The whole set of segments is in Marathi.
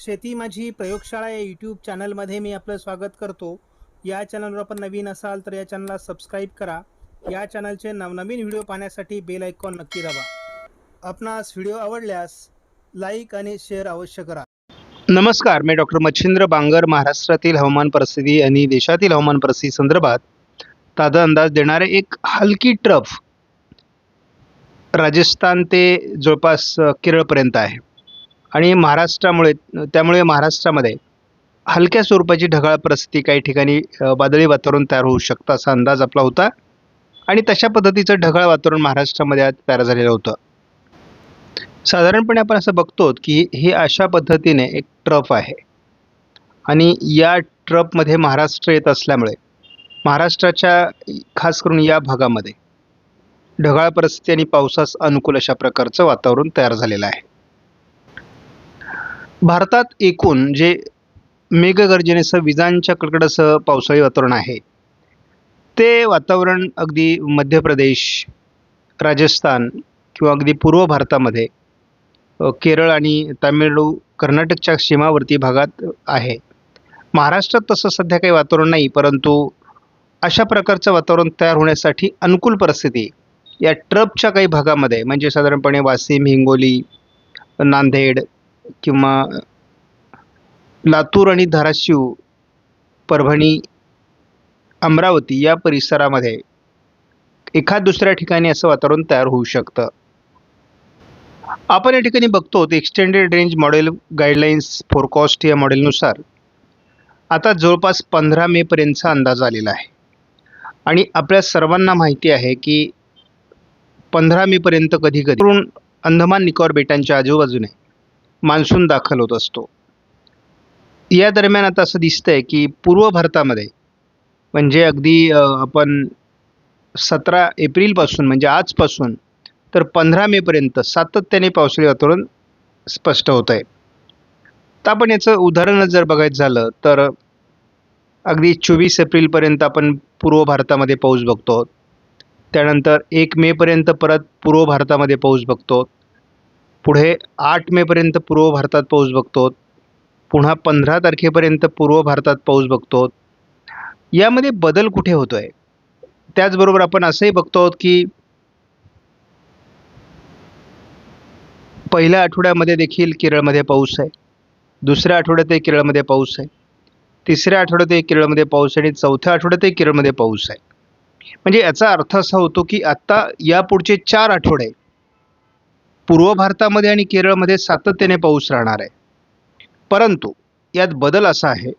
शेती माझी प्रयोगशाळा या यूट्यूब चॅनलमध्ये मी आपलं स्वागत करतो. या चॅनलवर आपण नवीन असाल तर या चॅनलला सबस्क्राईब करा. या चॅनलचे नवनवीन व्हिडिओ पाहण्यासाठी बेल आयकॉन नक्की दाबा. आपणास व्हिडिओ आवडल्यास लाईक आणि शेअर अवश्य करा. नमस्कार मी डॉक्टर मच्छिंद्र बांगर महाराष्ट्रातील हवामान परिस्थिती आणि देशातील हवामान परिस्थिती संदर्भात ताजा अंदाज देणारे एक हलकी ट्रफ राजस्थान ते जवळपास केरळपर्यंत आहे. आणि महाराष्ट्रामुळे त्यामुळे महाराष्ट्रामध्ये हलक्या स्वरूपाची ढगाळ परिस्थिती काही ठिकाणी वादळी वातावरण तयार होऊ शकतं असा अंदाज आपला होता. आणि तशा पद्धतीचं ढगाळ वातावरण महाराष्ट्रामध्ये आज तयार झालेलं होतं. साधारणपणे आपण असं बघतो की हे अशा पद्धतीने एक ट्रफ आहे. आणि या ट्रफमध्ये महाराष्ट्र येत असल्यामुळे महाराष्ट्राच्या खास करून या भागामध्ये ढगाळ परिस्थिती आणि पावसास अनुकूल अशा प्रकारचं वातावरण तयार झालेलं आहे. भारतात एकूण जे मेघगर्जनेसह विजांच्या कडकडासह पावसाळी वातावरण आहे ते वातावरण अगदी मध्य प्रदेश राजस्थान किंवा अगदी पूर्व भारतामध्ये केरळ आणि तामिळनाडू कर्नाटकच्या सीमावर्ती भागात आहे. महाराष्ट्रात तसं सध्या काही वातावरण नाही परंतु अशा प्रकारचं वातावरण तयार होण्यासाठी अनुकूल परिस्थिती या ट्रपच्या काही भागामध्ये म्हणजे साधारणपणे वाशिम हिंगोली नांदेड किंवा लातूर आणि धाराशिव परभणी अमरावती या परिसरामध्ये एखाद दुसऱ्या ठिकाणी असं वातावरण तयार होऊ शकतं. आपण या ठिकाणी बघतो extended range model guidelines forecast या मॉडेलनुसार आता जवळपास पंधरा मेपर्यंतचा अंदाज आलेला आहे. आणि आपल्या सर्वांना माहिती आहे की पंधरा मेपर्यंत कधी कधी अंदमान निकोबार बेटांच्या आजूबाजूने मान्सून दाखल होत असतो. या दरम्यान आता असं दिसतंय की पूर्व भारतामध्ये म्हणजे अगदी आपण सतरा एप्रिलपासून म्हणजे आजपासून तर पंधरा मेपर्यंत सातत्याने पावसाळी वातावरण स्पष्ट होत आहे तर आपण याचं उदाहरण जर बघायचं झालं तर अगदी चोवीस एप्रिलपर्यंत आपण पूर्व भारतामध्ये पाऊस बघतो. त्यानंतर एक मेपर्यंत परत पूर्व भारतामध्ये पाऊस बघतो. पुढे आठ मेपर्यंत पूर्व भारतात पाऊस बघतो. पुन्हा पंधरा तारखेपर्यंत पूर्व भारतात पाऊस बघतो. यामध्ये बदल कुठे होतो आहे त्याचबरोबर आपण असंही बघतो आहोत की पहिल्या आठवड्यामध्ये देखील केरळमध्ये पाऊस आहे. दुसऱ्या आठवड्यातही केरळमध्ये पाऊस आहे. तिसऱ्या आठवड्यातही केरळमध्ये पाऊस आहे आणि चौथ्या आठवड्यातही केरळमध्ये पाऊस आहे. म्हणजे याचा अर्थ असा होतो की आत्ता यापुढचे चार आठवडे पूर्व भारतामध्ये आणि केरळमध्ये सातत्याने पाऊस राहणार आहे. परंतु यात बदल असा आहे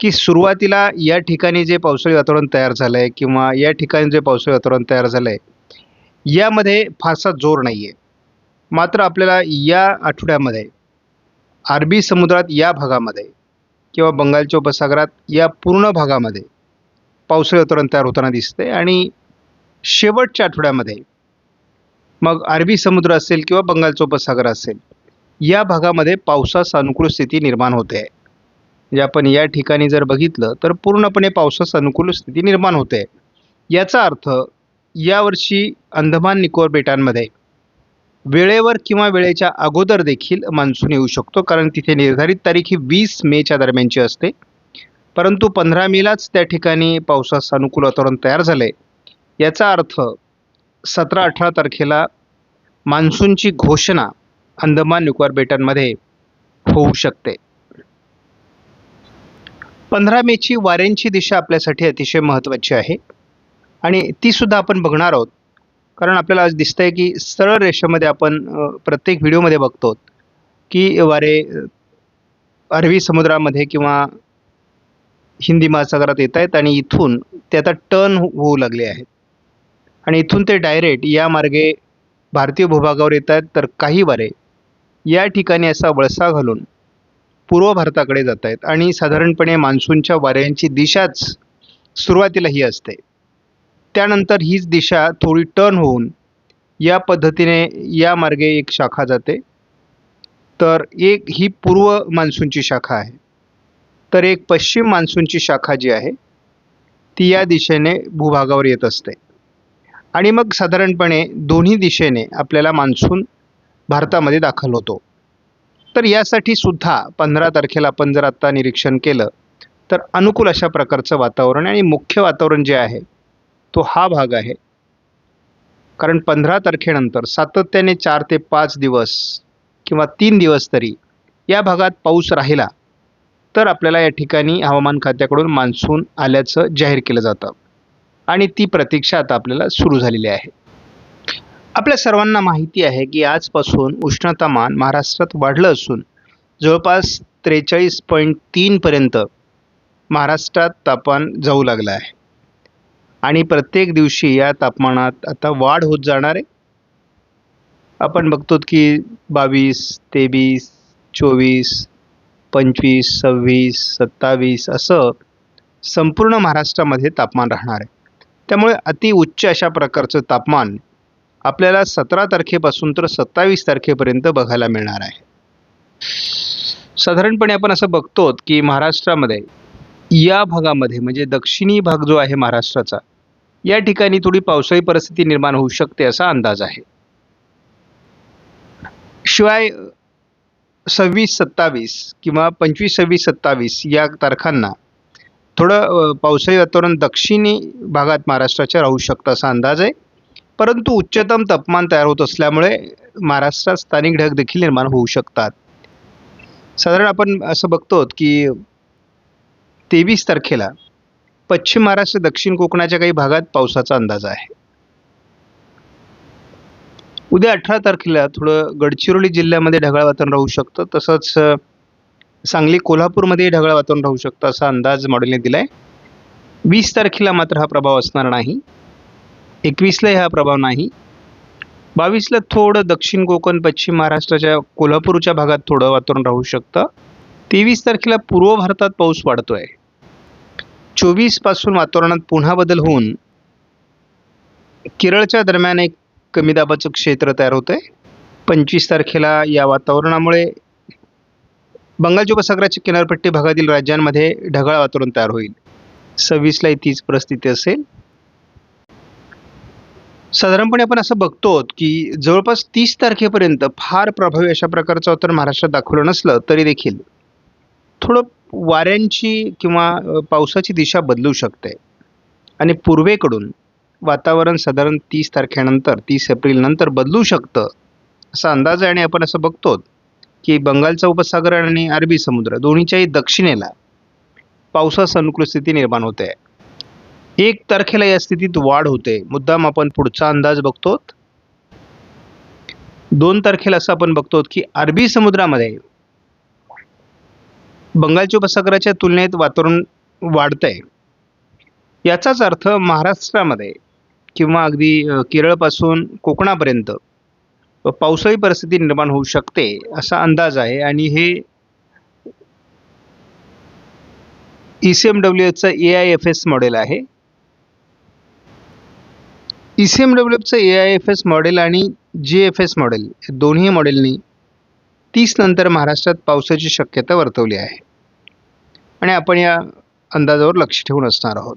की सुरुवातीला या ठिकाणी जे पावसाळी वातावरण तयार झालं आहे किंवा या ठिकाणी जे पावसाळी वातावरण तयार झालं आहे यामध्ये फारसा जोर नाही आहे मात्र आपल्याला या आठवड्यामध्ये अरबी समुद्रात या भागामध्ये किंवा बंगालच्या उपसागरात या पूर्ण भागामध्ये पावसाळी वातावरण तयार होताना दिसते आणि शेवटच्या आठवड्यामध्ये मग अरबी समुद्र असेल किंवा बंगालचा उपसागर असेल या भागामध्ये पावसास अनुकूल स्थिती निर्माण होते. आहे म्हणजे आपण या ठिकाणी जर बघितलं तर पूर्णपणे पावसास अनुकूल स्थिती निर्माण होते. याचा अर्थ यावर्षी अंदमान निकोबार बेटांमध्ये वेळेवर किंवा वेळेच्या अगोदर देखील मान्सून येऊ शकतो कारण तिथे निर्धारित तारीख ही वीस मेच्या दरम्यानची असते. परंतु पंधरा मेलाच त्या ठिकाणी पावसास अनुकूल वातावरण तयार झालं आहे याचा अर्थ सतरा अठरा तारखेला मान्सूनची घोषणा अंदमान निकोबार बेटांमध्ये होऊ शकते. पंधरा मेची वाऱ्यांची दिशा आपल्यासाठी अतिशय महत्त्वाची आहे. आणि ती सुद्धा आपण बघणार आहोत. कारण आपल्याला आज दिसतंय की सरळ रेषेमध्ये आपण प्रत्येक व्हिडिओमध्ये बघतो की वारे अरबी समुद्रामध्ये किंवा हिंदी महासागरात येत आहेत आणि इथून ते आता टर्न होऊ लागले आहेत. आणि इथून ते डायरेक्ट या मार्गे भारतीय भूभागावर येत आहेत तर काही वारे या ठिकाणी असा वळसा घालून पूर्व भारताकडे जात आहेत आणि साधारणपणे मान्सूनच्या वाऱ्यांची दिशाच सुरुवातीला ही असते. त्यानंतर हीच दिशा थोडी टर्न होऊन या पद्धतीने या मार्गे एक शाखा जाते. तर एक ही पूर्व मान्सूनची शाखा आहे. तर एक पश्चिम मान्सूनची शाखा जी आहे ती या दिशेने भूभागावर येत असते. आणि मग साधारणपणे दोन्ही दिशेने आपल्याला मान्सून भारतामध्ये दाखल होतो. तर यासाठी सुद्धा पंधरा तारखेला आपण जर आत्ता निरीक्षण केलं तर अनुकूल अशा प्रकारचं वातावरण आणि मुख्य वातावरण जे आहे तो हा भाग आहे. कारण पंधरा तारखेनंतर सातत्याने चार ते पाच दिवस किंवा तीन दिवस तरी या भागात पाऊस राहिला तर आपल्याला या ठिकाणी हवामान खात्याकडून मान्सून आल्याचं जाहीर केलं जातं. आणि ती प्रतीक्षा आता आपल्याला सुरू झालेली आहे. आपल्या सर्वांना माहिती आहे की आजपासून उष्णतामान महाराष्ट्रात वाढलं असून जवळपास त्रेचाळीस पॉईंट तीनपर्यंत महाराष्ट्रात तापमान जाऊ लागलं आहे. आणि प्रत्येक दिवशी या तापमानात आता वाढ होत जाणार आहे. आपण बघतो की बावीस तेवीस चोवीस पंचवीस सव्वीस सत्तावीस असं संपूर्ण महाराष्ट्रामध्ये तापमान राहणार आहे. त्यामुळे अति उच्च अशा प्रकारचं तापमान आपल्याला सतरा तारखेपासून तर सत्तावीस तारखेपर्यंत बघायला मिळणार आहे. साधारणपणे आपण असं बघतो की महाराष्ट्रामध्ये या भागामध्ये म्हणजे दक्षिणी भाग जो आहे महाराष्ट्राचा या ठिकाणी थोडी पावसाळी परिस्थिती निर्माण होऊ शकते असा अंदाज आहे. शिवाय सव्वीस सत्तावीस किंवा पंचवीस सव्वीस सत्तावीस या तारखांना थोडं पावसाळी वातावरण दक्षिणी भागात महाराष्ट्राच्या राहू शकतं असा अंदाज आहे. परंतु उच्चतम तापमान तयार होत असल्यामुळे महाराष्ट्रात स्थानिक ढग देखील निर्माण होऊ शकतात. साधारण आपण असं बघतो की तेवीस तारखेला पश्चिम महाराष्ट्र दक्षिण कोकणाच्या काही भागात पावसाचा अंदाज आहे. उद्या अठरा तारखेला थोडं गडचिरोली जिल्ह्यामध्ये ढगाळ वातावरण राहू शकतं. तसंच सांगली कोल्हापूरमध्ये ढगाळ वातावरण राहू शकतं असा अंदाज मॉडेलने दिला आहे वीस तारखेला मात्र हा प्रभाव असणार नाही. एकवीसला हा प्रभाव नाही. बावीसला थोडं दक्षिण कोकण पश्चिम महाराष्ट्राच्या कोल्हापूरच्या भागात थोडं वातावरण राहू शकतं. तेवीस तारखेला पूर्व भारतात पाऊस वाढतो आहे चोवीसपासून वातावरणात पुन्हा बदल होऊन केरळच्या दरम्यान एक कमी दाबाचं क्षेत्र तयार होतं आहे पंचवीस तारखेला या वातावरणामुळे बंगालच्या उपसागराच्या किनारपट्टी भागातील राज्यांमध्ये ढगाळ वातावरण तयार होईल. सव्वीसलाही तीच परिस्थिती असेल. साधारणपणे आपण असं बघतो की जवळपास तीस तारखेपर्यंत फार प्रभावी अशा प्रकारचं वातावरण महाराष्ट्रात दाखवलं नसलं तरी देखील थोडं वाऱ्यांची किंवा पावसाची दिशा बदलू शकते. आणि पूर्वेकडून वातावरण साधारण तीस तारखेनंतर तीस एप्रिलनंतर बदलू शकतं असा अंदाज आहे आणि आपण असं बघतो की बंगालचा उपसागर आणि अरबी समुद्र दोन्हीच्याही दक्षिणेला पावसास अनुकूल स्थिती निर्माण होते. एक तारखेला या स्थितीत वाढ होते. मुद्दाम आपण पुढचा अंदाज बघतो. दोन तारखेला असं आपण बघतो की अरबी समुद्रामध्ये बंगालच्या उपसागराच्या तुलनेत वातावरण वाढतंय. याचाच अर्थ महाराष्ट्रामध्ये किंवा अगदी केरळपासून कोकणापर्यंत पावसाळी परिस्थिती निर्माण होऊ शकते असा अंदाज आहे. आणि हे ई सी एम डब्ल्यू एचं A I F S model आहे. E C M W एफचं A I F S model आणि जी एफ एस मॉडेल या दोन्ही मॉडेलनी तीस नंतर महाराष्ट्रात पावसाची शक्यता वर्तवली आहे. आणि आपण या अंदाजावर लक्ष ठेवून असणार आहोत.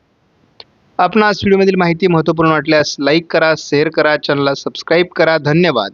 आपण आज व्हिडिओमधील माहिती महत्त्वपूर्ण वाटल्यास लाईक करा शेअर करा चॅनलला सबस्क्राईब करा. धन्यवाद.